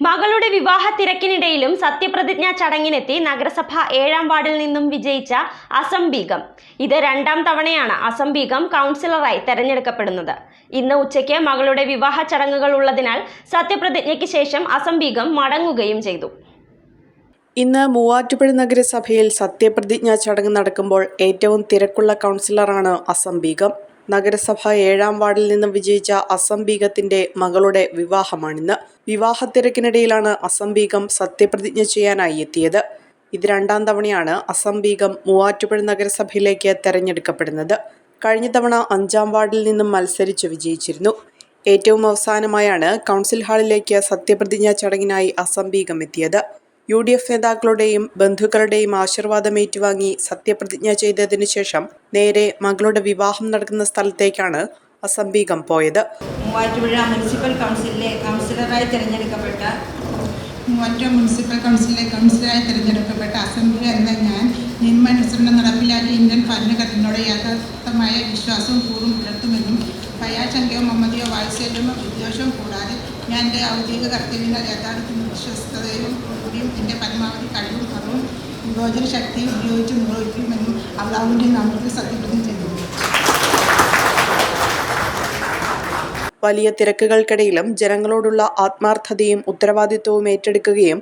മകളുടെ വിവാഹ തിരക്കിനിടയിലും സത്യപ്രതിജ്ഞാ ചടങ്ങിനെത്തി നഗരസഭ ഏഴാം വാർഡിൽ നിന്നും വിജയിച്ച അസംബീഗം ഇത് രണ്ടാം തവണയാണ് അസംബീഗം കൗൺസിലറായി തെരഞ്ഞെടുക്കപ്പെടുന്നത്. ഇന്ന് ഉച്ചയ്ക്ക് മകളുടെ വിവാഹ ചടങ്ങുകൾ ഉള്ളതിനാൽ സത്യപ്രതിജ്ഞയ്ക്ക് ശേഷം അസംബീഗം മടങ്ങുകയും ചെയ്തു. ഇന്ന് മൂവാറ്റുപുഴ നഗരസഭയിൽ സത്യപ്രതിജ്ഞാ ചടങ്ങ് നടക്കുമ്പോൾ ഏറ്റവും തിരക്കുള്ള കൗൺസിലറാണ് അസംബീഗം നഗരസഭ ഏഴാം വാർഡിൽ നിന്നും വിജയിച്ച അസംബീഗത്തിന്റെ മകളുടെ വിവാഹമാണിന്ന്. വിവാഹ തിരക്കിനിടയിലാണ് അസംബീഗം സത്യപ്രതിജ്ഞ ചെയ്യാനായി എത്തിയത്. ഇത് രണ്ടാം തവണയാണ് അസംബീഗം മൂവാറ്റുപുഴ നഗരസഭയിലേക്ക് തെരഞ്ഞെടുക്കപ്പെടുന്നത്. കഴിഞ്ഞ തവണ അഞ്ചാം വാർഡിൽ നിന്നും മത്സരിച്ച് വിജയിച്ചിരുന്നു. ഏറ്റവും അവസാനമായാണ് കൗൺസിൽ ഹാളിലേക്ക് സത്യപ്രതിജ്ഞാ ചടങ്ങിനായി അസംബീഗം എത്തിയത്. യു ഡി എഫ് നേതാക്കളുടെയും ബന്ധുക്കളുടെയും ആശീർവാദം ഏറ്റുവാങ്ങി സത്യപ്രതിജ്ഞ ചെയ്തതിനു ശേഷം നേരെ മകളുടെ വിവാഹം നടക്കുന്ന സ്ഥലത്തേക്കാണ് അസംബീകം പോയത്. മൂവാറ്റുപുഴ മുനിസിപ്പൽ കൗൺസിലിലെ കൗൺസിലറായി തിരഞ്ഞെടുക്കപ്പെട്ട മൂവാറ്റുപുഴ മുനിസിപ്പൽ കൗൺസിലിലെ കൗൺസിലറായി തിരഞ്ഞെടുക്കപ്പെട്ട അസംബ്ലി എന്ന ഞാൻ നിയമനുസരണം നടപ്പിലാക്കിയ ഇന്ത്യൻ ഭരണഘടനയോട് യഥാർത്ഥമായ വിശ്വാസവും കൂറും പുലർത്തുമെന്നും ഭയാശങ്കയോ മമതയോ വാത്സല്യമോ വിദ്വേഷവും കൂടാതെ ഞാൻ എന്റെ ഔദ്യോഗിക കർത്തവ്യങ്ങൾ യഥാർത്ഥത്തിൽ വിശ്വസ്തതയും കൂടിയും എന്റെ പരമാവധി കഴിവും അറിവും വിഭോജന ശക്തിയും ഉപയോഗിച്ച് നിർവഹിക്കുമെന്നും അള്ളാഹുവിന്റെ നാമത്തിൽ സത്യപ്രതിജ്ഞ ചെയ്തു. വലിയ തിരക്കുകൾക്കിടയിലും ജനങ്ങളോടുള്ള ആത്മാർത്ഥതയും ഉത്തരവാദിത്വവും ഏറ്റെടുക്കുകയും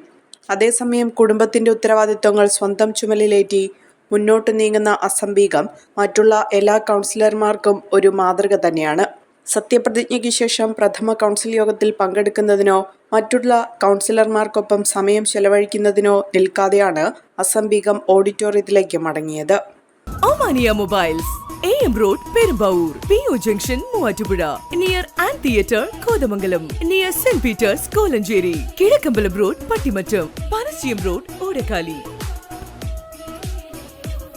അതേസമയം കുടുംബത്തിന്റെ ഉത്തരവാദിത്വങ്ങൾ സ്വന്തം ചുമലിലേറ്റി മുന്നോട്ട് നീങ്ങുന്ന അസംബീഗം മറ്റുള്ള എല്ലാ കൗൺസിലർമാർക്കും ഒരു മാതൃക തന്നെയാണ്. സത്യപ്രതിജ്ഞയ്ക്ക് ശേഷം പ്രഥമ കൗൺസിൽ യോഗത്തിൽ പങ്കെടുക്കുന്നതിനോ മറ്റുള്ള കൗൺസിലർമാർക്കൊപ്പം സമയം ചെലവഴിക്കുന്നതിനോ നിൽക്കാതെയാണ് അസംബീഗം ഓഡിറ്റോറിയത്തിലേക്ക് മടങ്ങിയത്. Mobiles M road junction Muvattupuzha near and theatre Kothamangalam near Saint Peter's Kolenchery Kizhakkambalam road Pattimattam Panasyam road Odakkali.